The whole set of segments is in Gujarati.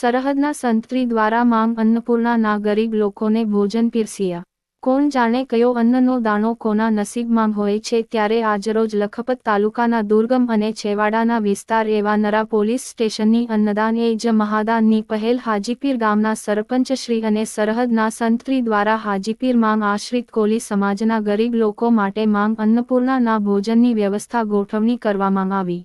સરહદના સંતરી દ્વારા માંગ અન્નપૂર્ણાના ગરીબ લોકોને ભોજન પીરસ્યા. કોણ જાણે કયો અન્નનો દાણો કોના નસીબમાં હોય છે ત્યારે આજરોજ લખપત તાલુકાના દુર્ગમ અને છેવાડાના વિસ્તાર એવા નરા પોલીસ સ્ટેશનની અન્નદાન એ જ મહાદાનની પહેલ હાજીપીર ગામના સરપંચશ્રી અને સરહદના સંતરી દ્વારા હાજીપીર માંગ આશ્રિત કોલી સમાજના ગરીબ લોકો માટે માંગ અન્નપૂર્ણાના ભોજનની વ્યવસ્થા ગોઠવણી કરવામાં આવી.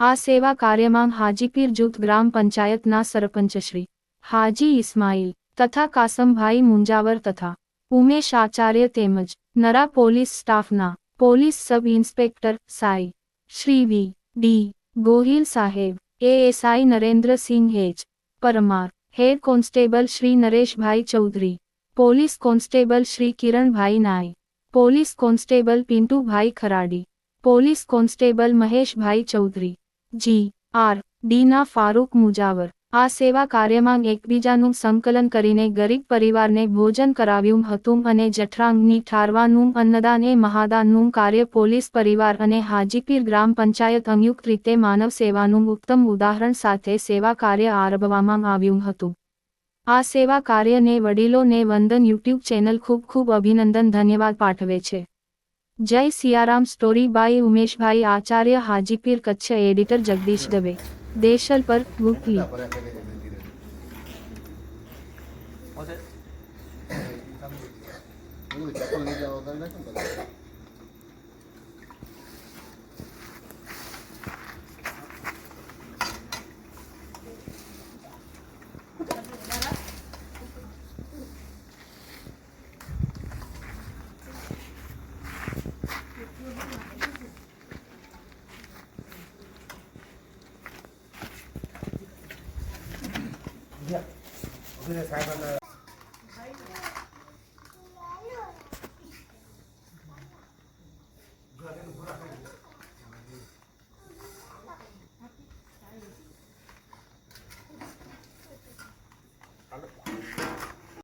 આ સેવા કાર્યમાં હાજીપીર જૂથ ગ્રામ પંચાયતના સરપંચશ્રી, હાજી ઇસ્માઇલ તથા કાસમભાઈ મુંજાવર તથા ઉમેશ આચાર્ય તેમજ નરા પોલીસ સ્ટાફના પોલીસ સબ ઇન્સ્પેક્ટર સાઈ, શ્રી વી. ડી. ગોહિલ સાહેબ ASI Narendrasinh H. Parmar, head constable Shri Nareshbhai Chaudhary, police constable Shri Kiranbhai Nai police constable Pintubhai Kharadi, police constable Maheshbhai Chaudhary G, R, ડીના ફારૂક મુજાવર. આ સેવા કાર્યમાં એકબીજાનું સંકલન કરીને ગરીબ પરિવારને ભોજન કરાવ્યું હતું અને જઠરાંગની ઠારવાનું અન્નદાન મહાદાનનું કાર્ય પોલીસ પરિવાર અને હાજીપીર ગ્રામ પંચાયત સંયુક્ત રીતે માનવ સેવાનું ઉત્તમ ઉદાહરણ સાથે સેવા કાર્ય આરંભવામાં આવ્યું હતું. આ સેવા કાર્યને વડીલોને વંદન યુટ્યુબ ચેનલ ખૂબ ખૂબ અભિનંદન ધન્યવાદ પાઠવે છે. जय Siyaram story by Umesh bhai Acharya Hajipir Kutch editor Jagdish Dave Deshalpar 这个裁判呢